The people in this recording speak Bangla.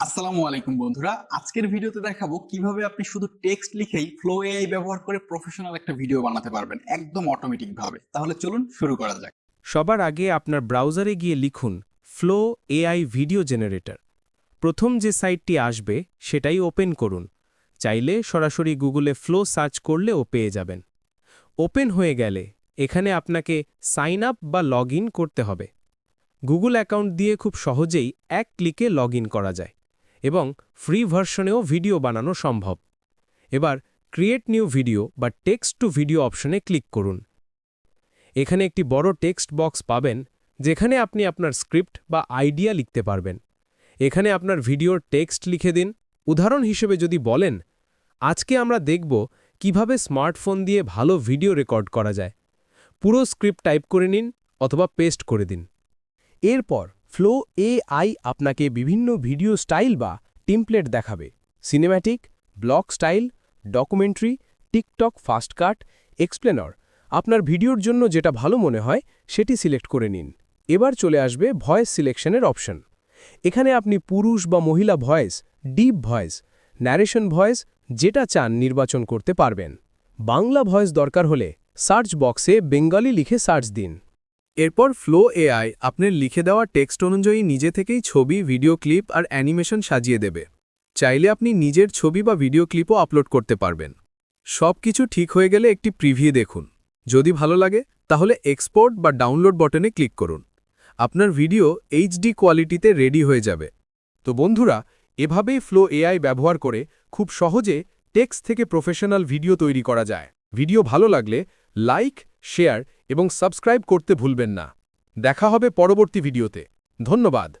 আসসালামু আলাইকুম বন্ধুরা। আজকের ভিডিওতে দেখাবো কীভাবে আপনি শুধু টেক্সট লিখেই ফ্লো এআই ব্যবহার করে প্রফেশনাল একটা ভিডিও বানাতে পারবেন একদম অটোমেটিক ভাবে। তাহলে চলুন শুরু করা যাক। সবার আগে আপনার ব্রাউজারে গিয়ে লিখুন ফ্লো এআই ভিডিও জেনারেটর প্রথম যে সাইটটি আসবে, সেটাই ওপেন করুন। চাইলে সরাসরি গুগলে ফ্লো সার্চ করলেও পেয়ে যাবেন। ওপেন হয়ে গেলে এখানে আপনাকে সাইন আপ বা লগ করতে হবে। গুগল অ্যাকাউন্ট দিয়ে খুব সহজেই এক ক্লিকে লগ করা যায়। এবং ফ্রি ভার্সনেও ভিডিও বানানো সম্ভব। এবার ক্রিয়েট নিউ ভিডিও বা টেক্সট টু ভিডিও অপশনে ক্লিক করুন। এখানে একটি বড় টেক্সট বক্স পাবেন, যেখানে আপনি আপনার স্ক্রিপ্ট বা আইডিয়া লিখতে পারবেন। এখানে আপনার ভিডিওর টেক্সট লিখে দিন। উদাহরণ হিসেবে যদি বলেন, আজকে আমরা দেখব কীভাবে স্মার্টফোন দিয়ে ভালো ভিডিও রেকর্ড করা যায়। পুরো স্ক্রিপ্ট টাইপ করে নিন অথবা পেস্ট করে দিন। এরপর ফ্লো এআই আপনাকে বিভিন্ন ভিডিও স্টাইল বা টিমপ্লেট দেখাবে। Cinematic block style documentary TikTok fast cut explainer আপনার ভিডিওর জন্য যেটা ভালো মনে হয়, সেটি সিলেক্ট করে নিন। এবার চলে আসবে ভয়েস সিলেকশনের অপশন এখানে আপনি পুরুষ বা মহিলা voice deep voice narration voice যেটা চান নির্বাচন করতে পারবেন। বাংলা ভয়েস দরকার হলে সার্চ বক্সে বেঙ্গলি লিখে সার্চ দিন। এরপর ফ্লো এআই আপনার লিখে দেওয়া টেক্সট অনুযায়ী নিজে থেকেই ছবি ভিডিও ক্লিপ আর অ্যানিমেশন সাজিয়ে দেবে। চাইলে আপনি নিজের ছবি বা ভিডিও ক্লিপও আপলোড করতে পারবেন। সব কিছু ঠিক হয়ে গেলে একটি প্রিভিউ দেখুন। যদি ভালো লাগে, তাহলে এক্সপোর্ট বা ডাউনলোড বটনে ক্লিক করুন। আপনার ভিডিও এইচডি কোয়ালিটিতে রেডি হয়ে যাবে। তো বন্ধুরা, এভাবেই ফ্লো এআই ব্যবহার করে খুব সহজে টেক্সট থেকে প্রফেশনাল ভিডিও তৈরি করা যায়। ভিডিও ভালো লাগলে লাইক শেয়ার এবং সাবস্ক্রাইব করতে ভুলবেন না। দেখা হবে পরবর্তী ভিডিওতে। ধন্যবাদ।